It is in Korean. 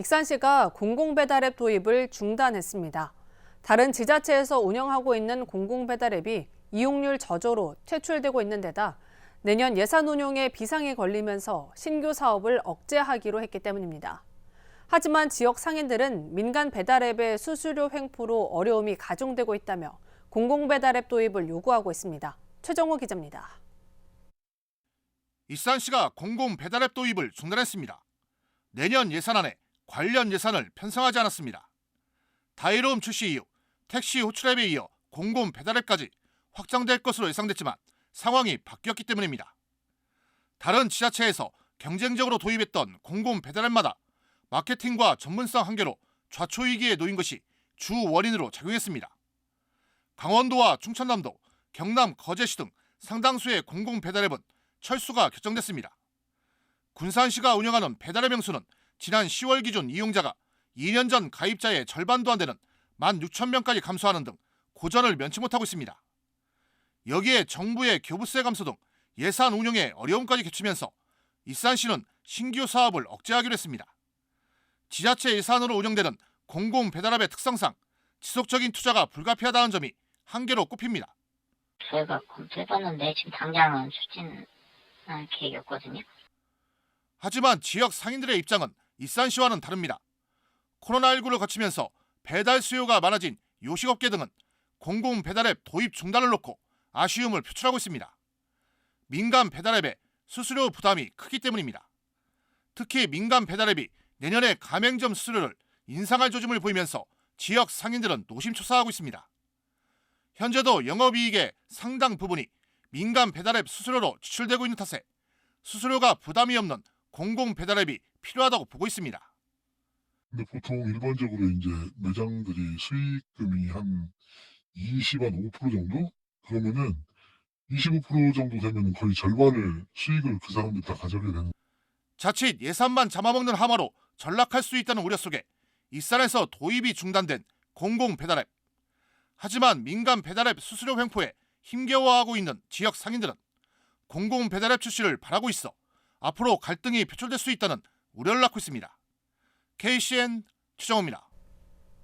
익산시가 공공배달앱 도입을 중단했습니다. 다른 지자체에서 운영하고 있는 공공배달앱이 이용률 저조로 퇴출되고 있는 데다 내년 예산 운용에 비상이 걸리면서 신규 사업을 억제하기로 했기 때문입니다. 하지만 지역 상인들은 민간 배달앱의 수수료 횡포로 어려움이 가중되고 있다며 공공배달앱 도입을 요구하고 있습니다. 최정호 기자입니다. 익산시가 공공 배달앱 도입을 중단했습니다. 내년 예산안에 관련 예산을 편성하지 않았습니다. 다이로움 출시 이후 택시 호출앱에 이어 공공 배달앱까지 확장될 것으로 예상됐지만 상황이 바뀌었기 때문입니다. 다른 지자체에서 경쟁적으로 도입했던 공공 배달앱마다 마케팅과 전문성 한계로 좌초위기에 놓인 것이 주 원인으로 작용했습니다. 강원도와 충청남도, 경남 거제시 등 상당수의 공공 배달앱은 철수가 결정됐습니다. 군산시가 운영하는 배달의 명수는 지난 10월 기준 이용자가 2년 전 가입자의 절반도 안 되는 16,000명까지 감소하는 등 고전을 면치 못하고 있습니다. 여기에 정부의 교부세 감소 등 예산 운용에 어려움까지 겹치면서 익산시는 신규 사업을 억제하기로 했습니다. 지자체 예산으로 운영되는 공공 배달앱의 특성상 지속적인 투자가 불가피하다는 점이 한계로 꼽힙니다. 저희가 검토해봤는데 지금 당장은 추진할 계획이었거든요. 하지만 지역 상인들의 입장은 익산시와는 다릅니다. 코로나19를 거치면서 배달 수요가 많아진 요식업계 등은 공공 배달앱 도입 중단을 놓고 아쉬움을 표출하고 있습니다. 민간 배달앱의 수수료 부담이 크기 때문입니다. 특히 민간 배달앱이 내년에 가맹점 수수료를 인상할 조짐을 보이면서 지역 상인들은 노심초사하고 있습니다. 현재도 영업이익의 상당 부분이 민간 배달앱 수수료로 지출되고 있는 탓에 수수료가 부담이 없는 공공 배달앱이 필요하다고 보고 있습니다. 근데 보통 일반적으로 이제 매장들이 수익금이 한 20, 한 5% 정도? 그러면은 25% 정도 되면 거의 절반을 수익을 그 사람들 다 가져게 되는 자칫 예산만 잡아먹는 하마로 전락할 수 있다는 우려 속에 익산에서 도입이 중단된 공공 배달앱. 하지만 민간 배달앱 수수료 횡포에 힘겨워하고 있는 지역 상인들은 공공 배달앱 출시를 바라고 있어 앞으로 갈등이 표출될 수 있다는 우려를 낳고 있습니다. KCN 최정호입니다.